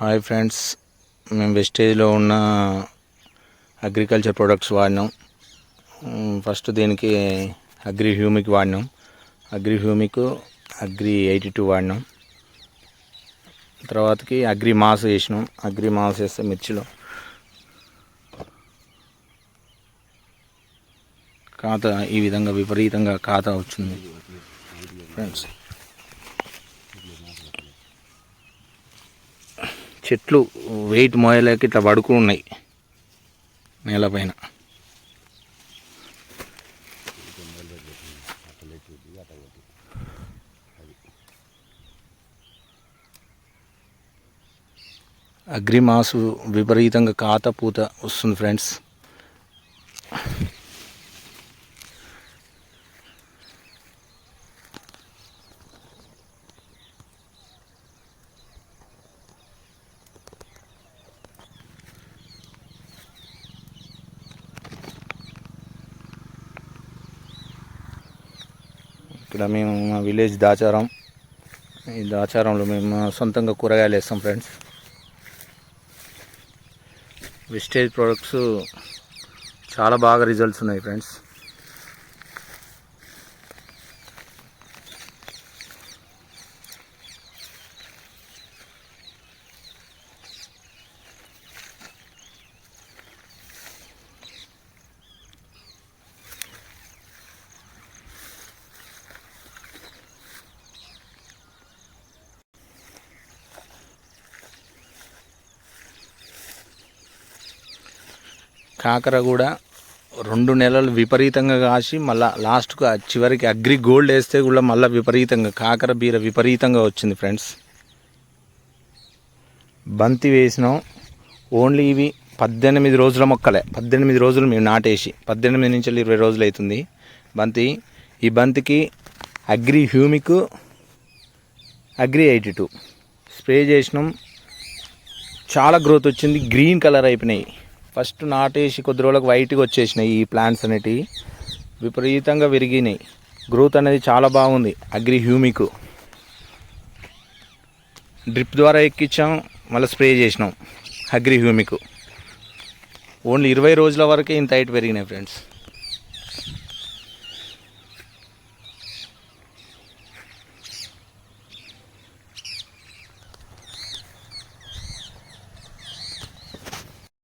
Hi friends మేము వెస్టేజ్లో ఉన్న అగ్రికల్చర్ ప్రొడక్ట్స్ వాడినాం. ఫస్ట్ దీనికి agri humic వాడినాం. Agri humic agri eighty two వాడినాం. తర్వాతకి అగ్రి మాస్ వేసినాం. అగ్రి మాస్ వేస్తే మిర్చిలో ఖాతా ఈ విధంగా విపరీతంగా ఖాతా వచ్చింది. ఫ్రెండ్స్ చెట్లు వెయిట్ మోయలేక ఇట్లా పడుకుని ఉన్నాయి నేలపైన అగ్రిమాసు విపరీతంగా కాత పూత వస్తుంది ఫ్రెండ్స్. ఇక్కడ మేము మా విలేజ్ దాచారం. ఈ దాచారంలో మేము సొంతంగా కూరగాయలు వేస్తాం ఫ్రెండ్స్. వెజిటేజ్ ప్రోడక్ట్స్ చాలా బాగా రిజల్ట్స్ ఉన్నాయి ఫ్రెండ్స్. కాకర కూడా రెండు నెలలు విపరీతంగా కాసి మళ్ళీ లాస్ట్కు చివరికి అగ్రి గోల్డ్ వేస్తే కూడా మళ్ళీ విపరీతంగా కాకర బీర విపరీతంగా వచ్చింది ఫ్రెండ్స్. బంతి వేసినాం. ఓన్లీ ఇవి పద్దెనిమిది రోజుల మొక్కలే. పద్దెనిమిది రోజులు మేము నాటేసి పద్దెనిమిది నుంచి ఇరవై రోజులు అవుతుంది బంతి. ఈ బంతికి agri humic agri eighty two. Spray చేసినాం. చాలా గ్రోత్ వచ్చింది. గ్రీన్ కలర్ అయిపోయినాయి. ఫస్ట్ నాటేసి కొద్ది రోజులకు వైట్గా వచ్చేసినాయి ఈ ప్లాంట్స్ అనేటివి. విపరీతంగా విరిగినాయి. గ్రోత్ అనేది చాలా బాగుంది. అగ్రి హ్యూమిక్ డ్రిప్ ద్వారా ఎక్కించాం మళ్ళీ స్ప్రే చేసినాం. అగ్రి హ్యూమిక్ ఓన్లీ ఇరవై రోజుల వరకే ఇంత హైట్ పెరిగినాయి ఫ్రెండ్స్.